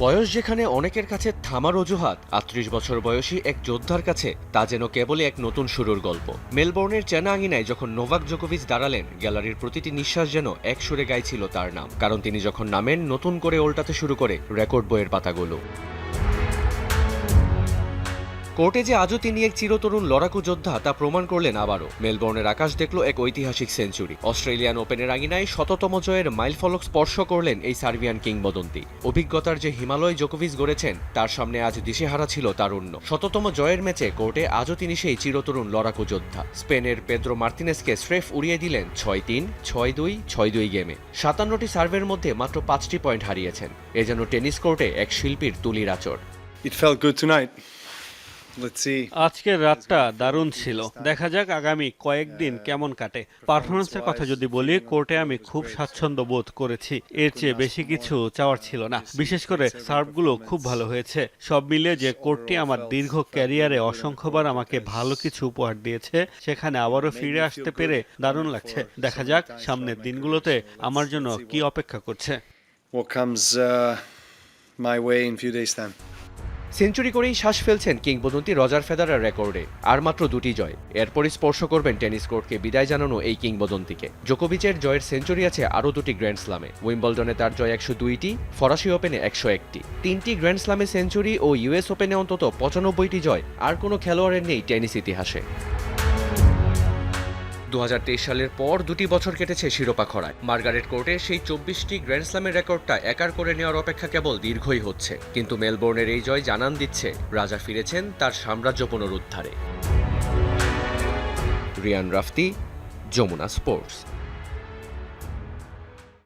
বয়স যেখানে অনেকের কাছে থামার অজুহাত, আটত্রিশ বছর বয়সী এক যোদ্ধার কাছে, তা যেন কেবলই এক নতুন শুরুর গল্প। মেলবোর্নের চেনা আঙিনায় যখন নোভাক জোকোভিচ দাঁড়ালেন, গ্যালারির প্রতিটি নিঃশ্বাস যেন এক সুরে গাইছিল তার নাম, কারণ তিনি যখন নামেন, নতুন করে ওল্টাতে শুরু করে রেকর্ড বইয়ের পাতাগুলো। কোর্টে যে আজও তিনি এক চিরতরুণ লড়াকু যোদ্ধা, তা প্রমাণ করলেন আবারও। মেলবোর্নের আকাশ দেখল এক ঐতিহাসিক সেঞ্চুরি। অস্ট্রেলিয়ান ওপেনের আঙিনায় শততম জয়ের মাইলফলক স্পর্শ করলেন এই সার্বিয়ান কিংবদন্তি। অভিজ্ঞতার যে হিমালয় জোকোভিচ গড়েছেন, তার সামনে আজ দিশেহারা ছিল তারুণ্য। শততম জয়ের ম্যাচে কোর্টে আজও তিনি সেই চিরতরুণ লড়াকু যোদ্ধা। স্পেনের পেদ্রো মার্তিনেসকে স্রেফ উড়িয়ে দিলেন ছয় তিন, ছয় দুই ছয় দুই গেমে। সাতান্নটি সার্ভের মধ্যে মাত্র পাঁচটি পয়েন্ট হারিয়েছেন। এ যেন টেনিস কোর্টে এক শিল্পীর তুলির আচর It felt good tonight. আজকের রাতটা দারুণ ছিল। দেখা যাক আগামী কয়েকদিন কেমন কাটে। পারফরমেন্সের কথা যদি বলি কোর্টে আমি খুব স্বাচ্ছন্দ্য বোধ করেছি। এর চেয়ে বেশি কিছু চাওয়ার ছিল না। বিশেষ করে সার্ভগুলো খুব ভালো হয়েছে। সব মিলিয়ে যে কোর্টটি আমার দীর্ঘ ক্যারিয়ারে অসংখ্যবার আমাকে ভালো কিছু উপহার দিয়েছে। সেখানে আবারও ফিরে আসতে পেরে দারুণ লাগছে। দেখা যাক সামনের দিনগুলোতে আমার জন্য কি অপেক্ষা করছে। What comes uh, my way in few days' time. Century করেই শ্বাস ফেলছেন কিংবদন্তি রজার ফেদারার রেকর্ডে, আর মাত্র দুটি জয়। এরপরই স্পর্শ করবেন টেনিস কোর্টকে বিদায় জানানো এই কিংবদন্তিকে। জোকোভিচের জয়ের সেঞ্চুরি আছে আরও দুটি গ্র্যান্ড স্লামে। উইম্বলডনে তার জয় একশো দুইটি, ফরাসি ওপেনে একশো একটি। তিনটি গ্র্যান্ড স্লামে সেঞ্চুরি ও ইউএস ওপেনে অন্তত পঁচানব্বইটি জয়, আর কোনো খেলোয়াড়ের নেই টেনিস ইতিহাসে। দু হাজার তেইশ সালের পর দুটি বছর কেটেছে শিরোপা খরায়। মার্গারেট কোর্টে সেই চব্বিশটি গ্র্যান্ড স্লামের রেকর্ডটা একার করে নেওয়ার অপেক্ষা কেবল দীর্ঘই হচ্ছে। কিন্তু মেলবোর্নের এই জয় জানান দিচ্ছে, রাজা ফিরেছেন তার সাম্রাজ্য পুনরুদ্ধারে। রিয়ান রাফতি, যমুনা স্পোর্টস।